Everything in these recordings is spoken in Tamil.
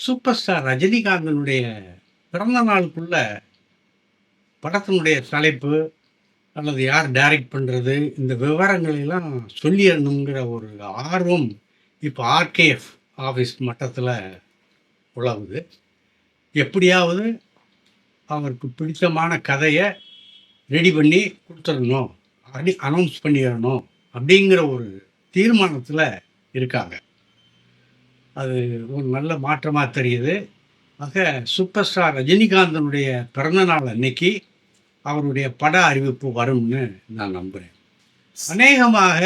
சூப்பர் ஸ்டார் ரஜினிகாந்தனுடைய பிறந்த நாளுக்குள்ள படத்தினுடைய தலைப்பு அல்லது யார் டைரக்ட் பண்ணுறது இந்த விவரங்களை எல்லாம் சொல்லிடணுங்கிற ஒரு ஆர்வம் இப்போ ஆர்கேஎஃப் ஆஃபீஸ் மட்டத்தில் உழவுது எப்படியாவது அவருக்கு பிடித்தமான கதையை ரெடி பண்ணி கொடுத்துடணும் அப்படி அனௌன்ஸ் பண்ணிடணும் அப்படிங்கிற ஒரு தீர்மானத்தில் இருக்காங்க. அது ஒரு நல்ல மாற்றமாக தெரியுது. ஆக சூப்பர் ஸ்டார் ரஜினிகாந்தனுடைய பிறந்தநாள் அன்னைக்கு அவருடைய பட அறிவிப்பு வரும்னு நான் நம்புகிறேன் அநேகமாக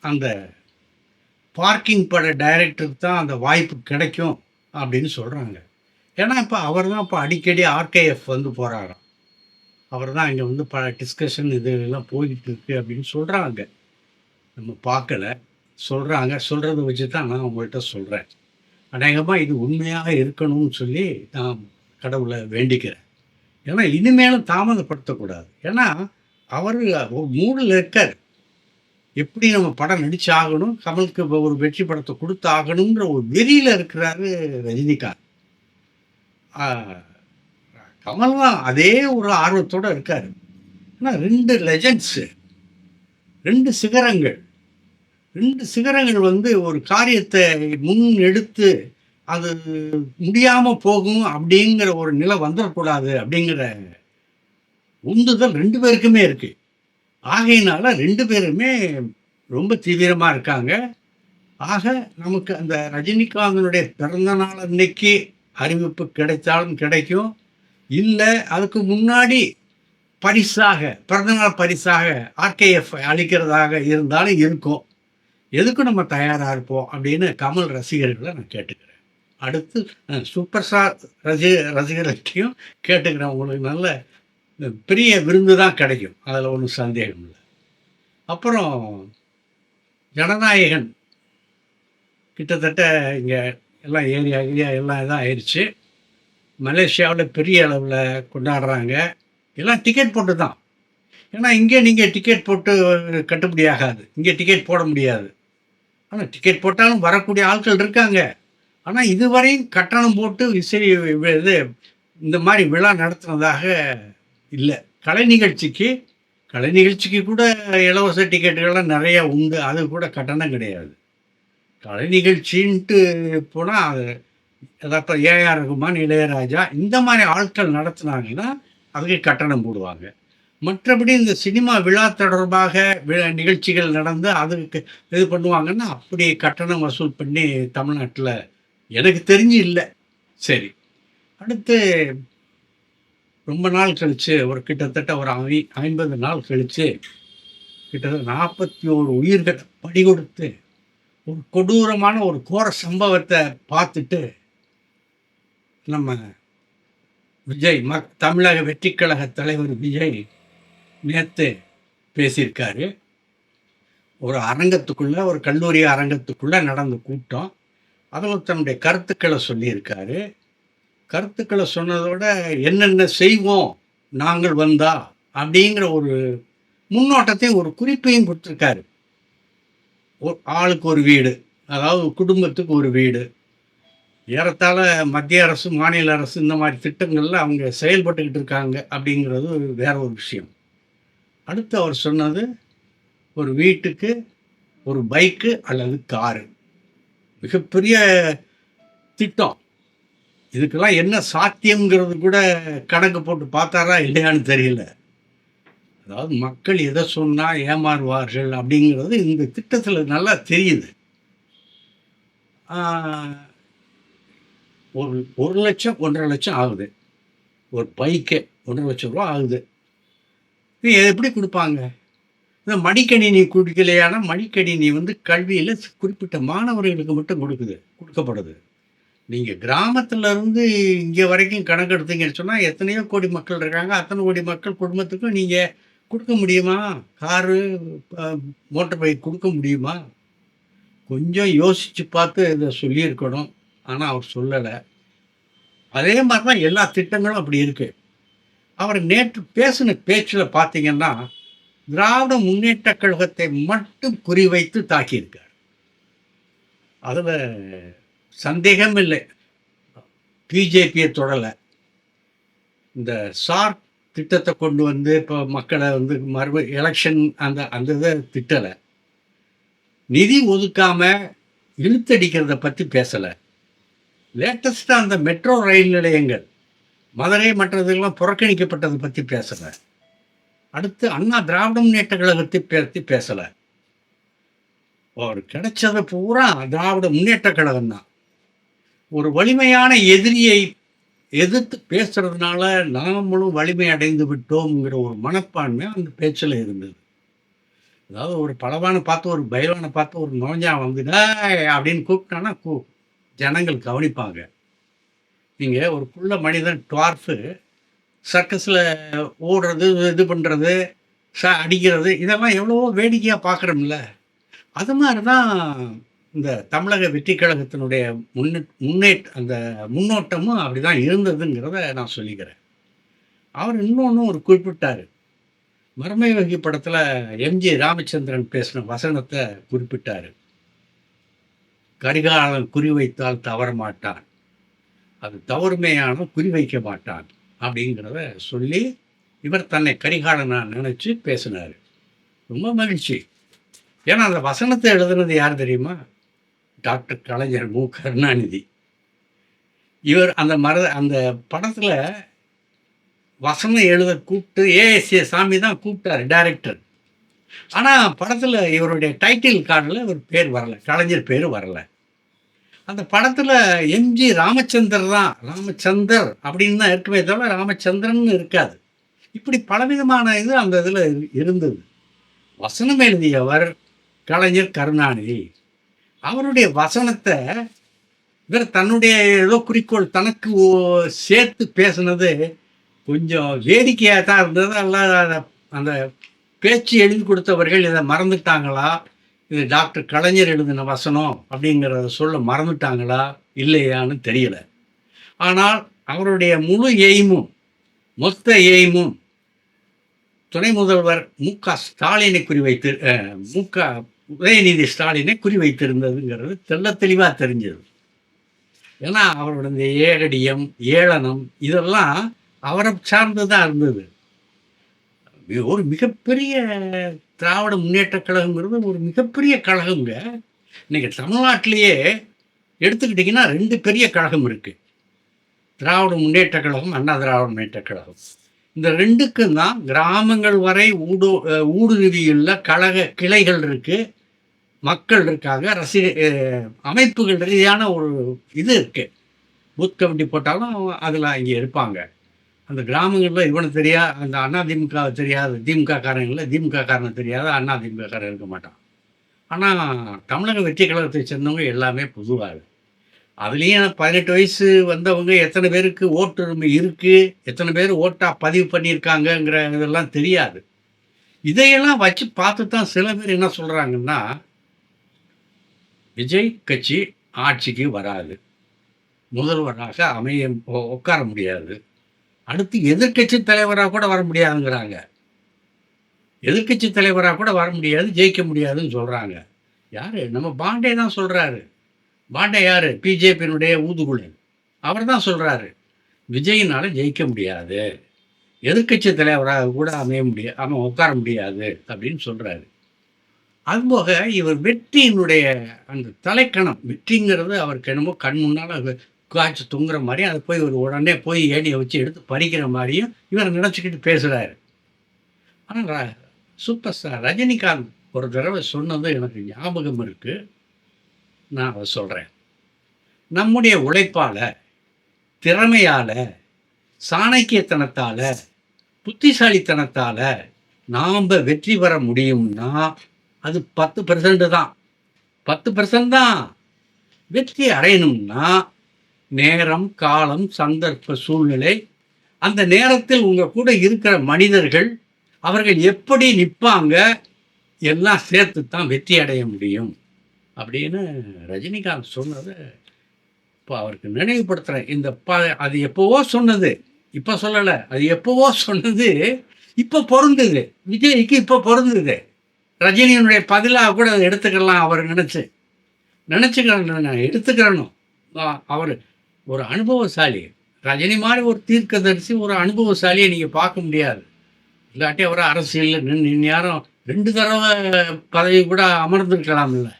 அந்த பார்க்கிங் பட டைரக்டருக்கு தான் அந்த வாய்ப்பு கிடைக்கும் அப்படின்னு சொல்கிறாங்க ஏன்னா இப்போ அவர் தான் இப்போ அடிக்கடி ஆர்கேஎஃப் வந்து போகிறாராம் அவர் தான் இங்கே வந்து பல டிஸ்கஷன் இது எல்லாம் போய்கிட்டு இருக்கு அப்படின்னு சொல்கிறாங்க நம்ம பார்க்கல. சொல்கிறாங்க சொல்கிறத வச்சு தான் நான் உங்கள்கிட்ட சொல்கிறேன் அநேகமாக இது உண்மையாக இருக்கணும்னு சொல்லி நான் கடவுளை வேண்டிக்கிறேன். ஏன்னா இனிமேலும் தாமதப்படுத்தக்கூடாது. ஏன்னா அவர் ஒரு மூடில் இருக்கார். எப்படி நம்ம படம் நடிச்சாகணும் கமலுக்கு ஒரு வெற்றி படத்தை கொடுத்து ஆகணுங்கிற ஒரு வெறியில் இருக்கிறாரு ரஜினிகாந்த். கமல் தான் அதே ஒரு ஆர்வத்தோட இருக்கார். ஆனால் ரெண்டு லெஜண்ட்ஸு ரெண்டு சிகரங்கள் ரெண்டு சிகரங்கள் வந்து ஒரு காரியத்தை முன் எடுத்து அது முடியாமல் போகும் அப்படிங்கிற ஒரு நிலை வந்துடக்கூடாது அப்படிங்கிற உந்துதல் ரெண்டு பேருக்குமே இருக்குது ஆகையினால ரெண்டு பேருமே ரொம்ப தீவிரமாக இருக்காங்க. ஆக நமக்கு அந்த ரஜினிகாந்தனுடைய பிறந்த நாள் அன்னைக்கு அறிவிப்பு கிடைத்தாலும் கிடைக்கும். இல்லை அதுக்கு முன்னாடி பரிசாக பிறந்தநாள் பரிசாக ஆர்கேஎஃப் அளிக்கிறதாக இருந்தாலும் இருக்கும். எதுக்கு நம்ம தயாராக இருப்போம் அப்படின்னு கமல் ரசிகர்களை நான் கேட்டுக்கிறேன். அடுத்து சூப்பர் ஸ்டார் ரசிக ரசிகர்கள்ட்டையும் கேட்டுக்கிறேன். உங்களுக்கு நல்ல பெரிய விருந்து தான் கிடைக்கும். அதில் ஒன்றும் சந்தேகம் இல்லை. அப்புறம் ஜனநாயகன். கிட்டத்தட்ட இங்கே எல்லாம் ஏரியா ஏரியா எல்லாம் இதாக ஆயிடுச்சு மலேசியாவில் பெரிய அளவில் கொண்டாடுறாங்க. எல்லாம் டிக்கெட் போட்டு தான் ஏன்னா இங்கே நீங்கள் டிக்கெட் போட்டு கட்டுப்படி ஆகாது. இங்கே டிக்கெட் போட முடியாது. ஆனால் டிக்கெட் போட்டாலும் வரக்கூடிய ஆட்கள் இருக்காங்க. ஆனால் இதுவரையும் கட்டணம் போட்டு இசை இது இந்த மாதிரி விழா நடத்துனதாக இல்லை. கலை நிகழ்ச்சிக்கு கலை நிகழ்ச்சிக்கு கூட இலவச டிக்கெட்டுகள்லாம் நிறையா உண்டு. அது கூட கட்டணம் கிடையாது. கலை நிகழ்ச்சின்ட்டு போனால் அது அதாவது ஏஆர் ரகுமான் இளையராஜா இந்த மாதிரி ஆட்கள் நடத்துனாங்கன்னா அதுக்கு கட்டணம் போடுவாங்க. மற்றபடி இந்த சினிமா விழா தொடர்பாக விழா நிகழ்ச்சிகள் நடந்து அதுக்கு இது பண்ணுவாங்கன்னா அப்படி கட்டணம் வசூல் பண்ணி தமிழ்நாட்டில் எனக்கு தெரிஞ்சு இல்லை. சரி. அடுத்து ரொம்ப நாள் கழித்து ஒரு கிட்டத்தட்ட ஒரு ஐ ஐம்பது நாள் கழித்து கிட்டத்தட்ட நாற்பத்தி ஒரு உயிர்கள் படி கொடுத்து ஒரு கொடூரமான ஒரு கோர சம்பவத்தை பார்த்துட்டு நம்ம விஜய் மக் தமிழக வெற்றிக் கழக தலைவர் விஜய் நேற்று பேசியிருக்காரு. ஒரு அரங்கத்துக்குள்ளே ஒரு கல்லூரி அரங்கத்துக்குள்ளே நடந்த கூட்டம். அதில் தன்னுடைய கருத்துக்களை சொல்லியிருக்காரு. கருத்துக்களை சொன்னதோட என்னென்ன செய்வோம் நாங்கள் வந்தா அப்படிங்கிற ஒரு முன்னோட்டத்தையும் ஒரு குறிப்பையும் கொடுத்துருக்காரு. ஒரு ஆளுக்கு ஒரு வீடு அதாவது குடும்பத்துக்கு ஒரு வீடு. ஏறத்தாழ மத்திய அரசு மாநில அரசு இந்த மாதிரி திட்டங்களில் அவங்க செயல்பட்டுக்கிட்டு இருக்காங்க அப்படிங்கிறது வேற ஒரு விஷயம். அடுத்து அவர் சொன்னது ஒரு வீட்டுக்கு ஒரு பைக்கு அல்லது காரு மிகப்பெரிய திட்டம். இதுக்கெல்லாம் என்ன சாத்தியம்ங்கிறது கூட கணக்கு போட்டு பார்த்தாரா இல்லையான்னு தெரியல. அதாவது மக்கள் எதை சொன்னால் ஏமாறுவார்கள் அப்படிங்கிறது இந்த திட்டத்தில் நல்லா தெரியுது. ஒரு ஒரு லட்சம் ஒன்றரை லட்சம் ஆகுது. ஒரு பைக்கே ஒன்றரை லட்சம் ரூபா ஆகுது. எப்படி கொடுப்பாங்க? இந்த மடிக்கணினி கொடுக்கலையானா மடிக்கணினி வந்து கல்வியில் குறிப்பிட்ட மாணவர்களுக்கு மட்டும் கொடுக்குது கொடுக்கப்படுது. நீங்கள் கிராமத்தில் இருந்து இங்கே வரைக்கும் கணக்கெடுத்தீங்கன்னு சொன்னால் எத்தனையோ கோடி மக்கள் இருக்காங்க. அத்தனை கோடி மக்கள் குடும்பத்துக்கும் நீங்கள் கொடுக்க முடியுமா? காரு மோட்டர் பைக் கொடுக்க முடியுமா? கொஞ்சம் யோசித்து பார்த்து இதை சொல்லியிருக்கணும். ஆனால் அவர் சொல்லலை. அதே மாதிரி தான் எல்லா திட்டங்களும் அப்படி இருக்குது அவர் நேற்று பேசின பேச்சில் பார்த்தீங்கன்னா திராவிட முன்னேற்ற கழகத்தை மட்டும் குறிவைத்து தாக்கியிருக்கார். அதில் சந்தேகம் இல்லை. பிஜேபியை தொடலை. இந்த சார் திட்டத்தை கொண்டு வந்து இப்போ மக்களை வந்து மறுப எலெக்ஷன் அந்த அந்த இதை திட்டலை. நிதி ஒதுக்காம இழுத்தடிக்கிறத பற்றி பேசலை. லேட்டஸ்ட்டாக அந்த மெட்ரோ ரயில் நிலையங்கள். மதுரை மற்றதெல்லாம் புறக்கணிக்கப்பட்டதை பற்றி பேசலை. அடுத்து அண்ணா திராவிட முன்னேற்ற கழகத்தை பற்றி பேசலை. அவர் கிடைச்சது பூரா திராவிட முன்னேற்ற கழகம் தான். ஒரு வலிமையான எதிரியை எதிர்த்து பேசுறதுனால நாமளும் வலிமை அடைந்து விட்டோம்ங்கிற ஒரு மனப்பான்மை அந்த பேச்சில் இருந்தது. அதாவது ஒரு பலவானை பார்த்து ஒரு பைரவனை பார்த்து ஒரு நோஞ்சா வந்து அப்படின்னு கூப்பிட்டானா கூ ஜனங்கள் கவனிப்பாங்க. நீங்கள் ஒரு புள்ள மனிதன் டுவார்ஃபு சர்க்கஸில் ஓடுறது இது பண்ணுறது ச அடிக்கிறது இதெல்லாம் எவ்வளவோ வேடிக்கையாக பார்க்குறோம்ல. அது மாதிரி தான் இந்த தமிழக வெற்றி கழகத்தினுடைய முன்னே முன்னேற்ற அந்த முன்னோட்டமும் அப்படி தான் இருந்ததுங்கிறத நான் சொல்லிக்கிறேன். அவர் இன்னொன்று ஒரு குறிப்பிட்டார். மர்மயோகி படத்தில் எம்ஜி ராமச்சந்திரன் பேசின வசனத்தை குறிப்பிட்டார். கரிகாலன் குறிவைத்தால் தவற மாட்டான் அது தவறுமையான குறிவைக்க மாட்டான் அப்படிங்கிறத சொல்லி இவர் தன்னை கரிகாலனா நினச்சி பேசினார். ரொம்ப மகிழ்ச்சி. ஏன்னா அந்த வசனத்தை எழுதுனது யார் தெரியுமா? டாக்டர் கலைஞர் மு. கருணாநிதி. இவர் அந்த மர அந்த படத்தில் வசனம் எழுத கூப்பிட்டு ஏஎஸ்ஏ சாமி தான் கூப்பிட்டாரு டைரக்டர். ஆனால் படத்தில் இவருடைய டைட்டில் கார்டில் இவர் பேர் வரலை கலைஞர் பேர் வரலை. அந்த படத்தில் எம்ஜி ராமச்சந்தர் தான். ராமச்சந்தர் அப்படின்னு தான் இருக்குமே தவிர ராமச்சந்திரன் இருக்காது. இப்படி பலவிதமான இது அந்த இதில் இருந்தது. வசனம் எழுதியவர் கலைஞர் கருணாநிதி. அவருடைய வசனத்தை இவர் தன்னுடைய ஏதோ குறிக்கோள் தனக்கு ஓ- சேர்த்து பேசுனது கொஞ்சம் வேடிக்கையாக தான் இருந்தது. அல்ல அந்த பேச்சு எழுதி கொடுத்தவர்கள் இதை மறந்துட்டாங்களா? இது டாக்டர் கலைஞர் எழுதின வசனம் அப்படிங்கிறத சொல்ல மறந்துட்டாங்களா? இல்லையான்னு தெரியல. ஆனால் அவருடைய முழு எய்மும் மொத்த எய்மும் துணை முதல்வர் மு க ஸ்டாலினை குறிவைத்து மு க உதயநிதி ஸ்டாலினை குறிவைத்திருந்ததுங்கிறது தெல்ல தெளிவாக தெரிஞ்சது. ஏன்னா அவருடைய ஏகடியம் ஏளனம் இதெல்லாம் அவரை சார்ந்து தான் இருந்தது. ஒரு மிகப்பெரிய திராவிட முன்னேற்ற கழகங்கிறது ஒரு மிகப்பெரிய கழகங்க. இன்றைக்கி தமிழ்நாட்டிலேயே எடுத்துக்கிட்டிங்கன்னா ரெண்டு பெரிய கழகம் இருக்குது திராவிட முன்னேற்ற கழகம் அண்ணா திராவிட முன்னேற்ற கழகம். இந்த ரெண்டுக்கும் தான் கிராமங்கள் வரை ஊடு அஹ் ஊடுருவியுள்ள கழக கிளைகள் இருக்குது மக்கள் இருக்காங்க ரசிக அமைப்புகள் ரீதியான ஒரு இது இருக்குது பூத் கமிட்டி போட்டாலும் அதில் இங்கே இருப்பாங்க. அந்த கிராமங்களில் இவனுக்கு தெரியா அந்த அண்ணா திமுக தெரியாது திமுக காரங்களில் திமுக காரனை தெரியாத அண்ணா திமுக காரன் இருக்க மாட்டான். ஆனால் தமிழக வெற்றி கழகத்தை சேர்ந்தவங்க எல்லாமே பொதுவாக அதுலேயும் பதினெட்டு வயசு வந்தவங்க எத்தனை பேருக்கு ஓட்டுரிமை இருக்குது எத்தனை பேர் ஓட்டாக பதிவு பண்ணியிருக்காங்கங்கிற இதெல்லாம் தெரியாது. இதையெல்லாம் வச்சு பார்த்து தான் சில பேர் என்ன சொல்கிறாங்கன்னா விஜய் கட்சி ஆட்சிக்கு வராது. முதல்வராக அமைய உட்கார முடியாது. அடுத்து எதிர்க்கட்சி தலைவராக கூட வர முடியாதுங்கிறாங்க. எதிர்க்கட்சி தலைவராக கூட வர முடியாது ஜெயிக்க முடியாதுன்னு சொல்கிறாங்க யார்? நம்ம பாண்டே தான் சொல்கிறாரு பாண்டே யார்? பிஜேபியினுடைய ஊதுகுழல் அவர் தான் சொல்கிறாரு விஜயினால் ஜெயிக்க முடியாது. எதிர்க்கட்சி தலைவராக கூட அமைய முடியாது அவன் உட்கார முடியாது அப்படின்னு சொல்கிறாரு அதுபோக இவர் வெற்றியினுடைய அந்த தலைக்கணம் வெற்றிங்கிறது அவருக்கு என்னமோ கண் முன்னால் காய்ச்சி தொங்குற மாதிரியும் அதை போய் ஒரு உடனே போய் ஏணியை வச்சு எடுத்து பறிக்கிற மாதிரியும் இவர் நினச்சிக்கிட்டு பேசுகிறாரு ஆனால் சூப்பர் ஸ்டார் ரஜினிகாந்த் ஒரு தடவை சொன்னது எனக்கு ஞாபகம் இருக்குது நான் அதை சொல்கிறேன் நம்முடைய உழைப்பால் திறமையால் சாணக்கியத்தனத்தால் புத்திசாலித்தனத்தால் நாம் வெற்றி பெற முடியும்னா அது பத்து பர்சன்ட் தான். பத்து பர்சன்ட் தான். வெற்றி அடையணும்னா நேரம் காலம் சந்தர்ப்ப சூழ்நிலை. அந்த நேரத்தில் உங்கள் கூட இருக்கிற மனிதர்கள் அவர்கள் எப்படி நிற்பாங்க எல்லாம் சேர்த்து தான் வெற்றி அடைய முடியும். அப்படின்னு ரஜினிகாந்த் சொன்னதை இப்போ அவருக்கு நினைவுபடுத்துகிறேன் இந்த ப அது எப்போவோ சொன்னது. இப்போ சொல்லலை. அது எப்போவோ சொன்னது. இப்போ பொருந்துது. விஜய்க்கு இப்போ பொருந்துது. ரஜினியினுடைய பதிலாக கூட அதை எடுத்துக்கலாம் அவர் நினச்சி. நினச்சிக்கிறேன் நான் எடுத்துக்கிறணும் அவர் ஒரு அனுபவசாலி. ரஜினி மாதிரி ஒரு தீர்க்கதரிசி ஒரு அனுபவசாலியை நீங்கள் பார்க்க முடியாது. இல்லாட்டி அவர் அரசியலில் நின்று யாரும் ரெண்டு தடவை பதவி கூட அமர்ந்திருக்கலாம்ல.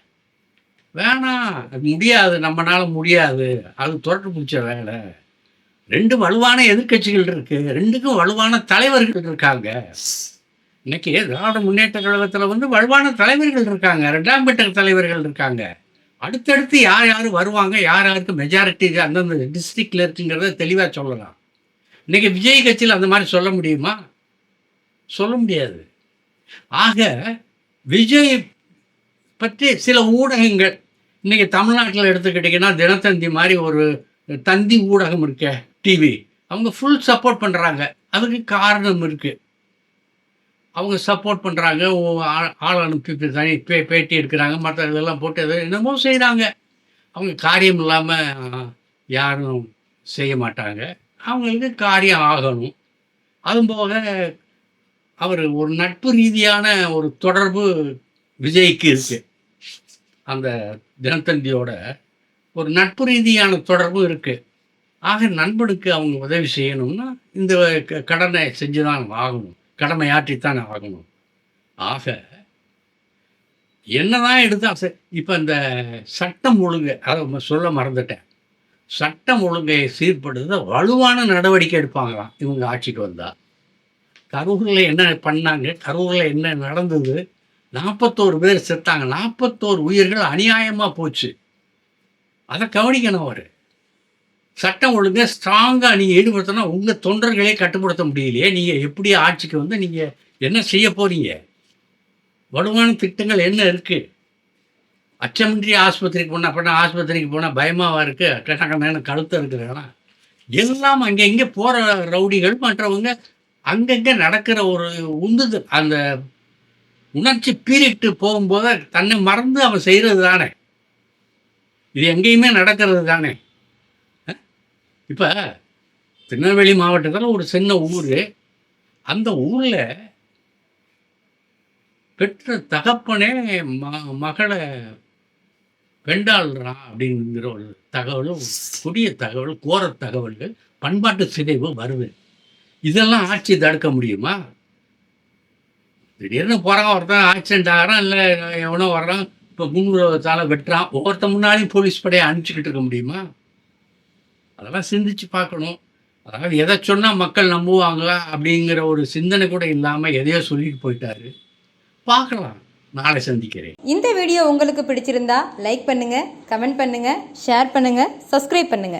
வேணாம் அது முடியாது நம்மளால் முடியாது. அது தொடர்பு பிடிச்ச வேலை. ரெண்டு வலுவான எதிர்க்கட்சிகள் இருக்குது ரெண்டுக்கும் வலுவான தலைவர்கள் இருக்காங்க. இன்னைக்கு திராவிட முன்னேற்ற கழகத்தில் வந்து வலுவான தலைவர்கள் இருக்காங்க. ரெண்டாம் பெட்ட தலைவர்கள் இருக்காங்க. அடுத்தடுத்து யார் யார் வருவாங்க யார் யாருக்கு மெஜாரிட்டி அந்தந்த டிஸ்ட்ரிக்டில் இருக்குங்கிறத தெளிவாக சொல்லலாம். இன்றைக்கி விஜய் கட்சியில் அந்த மாதிரி சொல்ல முடியுமா? சொல்ல முடியாது. ஆக விஜய் பற்றி சில ஊடகங்கள் இன்றைக்கி தமிழ்நாட்டில் எடுத்துக்கிட்டிங்கன்னா தினத்தந்தி மாதிரி ஒரு தந்தி ஊடகம் இருக்க டிவி அவங்க ஃபுல் சப்போர்ட் பண்ணுறாங்க அதுக்கு காரணம் இருக்குது அவங்க சப்போர்ட் பண்ணுறாங்க ஆள் அனுப்பி தனி பே பேட்டி எடுக்கிறாங்க. மற்ற இதெல்லாம் போட்டு எதோ என்னமோ செய்கிறாங்க அவங்க காரியம் இல்லாமல் யாரும் செய்ய மாட்டாங்க. அவங்களுக்கு காரியம் ஆகணும். அதுவும் போக அவர் ஒரு நட்பு ரீதியான ஒரு தொடர்பு விஜய்க்கு இருக்கு. அந்த தினத்தந்தியோட ஒரு நட்பு ரீதியான தொடர்பு இருக்கு. ஆக நண்பனுக்கு அவங்க உதவி செய்யணும்னா இந்த க- கடனை செஞ்சு தான் ஆகணும். கடமையாற்றித்தான் ஆகணும். ஆக என்னதான் எடுத்தால் இப்போ இந்த சட்டம் ஒழுங்கு அதை சொல்ல மறந்துட்டேன். சட்டம் ஒழுங்கை சீர்படுத்த வலுவான நடவடிக்கை எடுப்பாங்களாம் இவங்க ஆட்சிக்கு வந்தால் கரூரில் என்ன பண்ணாங்க கரூரில் என்ன நடந்தது நாற்பத்தோரு பேர் செத்தாங்க நாற்பத்தோரு உயிர்கள் அநியாயமாக போச்சு. அதை கவனிக்கணும் அவர். சட்டம் ஒழுங்கை ஸ்ட்ராங்காக நீங்கள் ஈடுபடுத்தினா உங்கள் தொண்டர்களே கட்டுப்படுத்த முடியலையே. நீங்கள் எப்படி ஆட்சிக்கு வந்து நீங்கள் என்ன செய்ய போறீங்க? வலுவான திட்டங்கள் என்ன இருக்குது அச்சமின்றி ஆஸ்பத்திரிக்கு போனால் அப்படின்னா ஆஸ்பத்திரிக்கு போனால் பயமாக இருக்குது கண்ண கழுத்து இருக்கிறாங்கன்னா எல்லாம் அங்கே இங்கே போகிற ரவுடிகள் மற்றவங்க அங்கங்கே நடக்கிற ஒரு உந்துது அந்த உணர்ச்சி பீரிட்டு போகும்போது தன்னை மறந்து அவன் செய்கிறது தானே. இது எங்கேயுமே நடக்கிறது தானே. இப்போ திருநெல்வேலி மாவட்டத்தில் ஒரு சின்ன ஊர். அந்த ஊரில் பெற்ற தகப்பனே ம மகளை வெண்டாள்றான் அப்படிங்கிற ஒரு தகவல் கொடிய தகவல் கோர தகவல்கள் பண்பாட்டு சிதைவு வருது. இதெல்லாம் ஆட்சி தடுக்க முடியுமா? திடீர்னு போகிறான் ஒருத்தன் ஆக்சிடென்ட் ஆகிறான் இல்லை எவனோ வர்றான் இப்போ முன்னுறவத்தால் வெட்டுறான் ஒவ்வொருத்த முன்னாடியும் போலீஸ் படையை அனுப்பிச்சிக்கிட்டு இருக்க முடியுமா? அதெல்லாம் சிந்திச்சு பார்க்கணும். அதாவது எதை சொன்னால் மக்கள் நம்புவாங்க அப்படிங்கிற ஒரு சிந்தனை கூட இல்லாமல் எதையோ சொல்லிட்டு போயிட்டாரு. பார்க்கலாம். நாளை சந்திக்கிறேன். இந்த வீடியோ உங்களுக்கு பிடிச்சிருந்தா லைக் பண்ணுங்க கமெண்ட் பண்ணுங்க ஷேர் பண்ணுங்க சப்ஸ்கிரைப் பண்ணுங்க.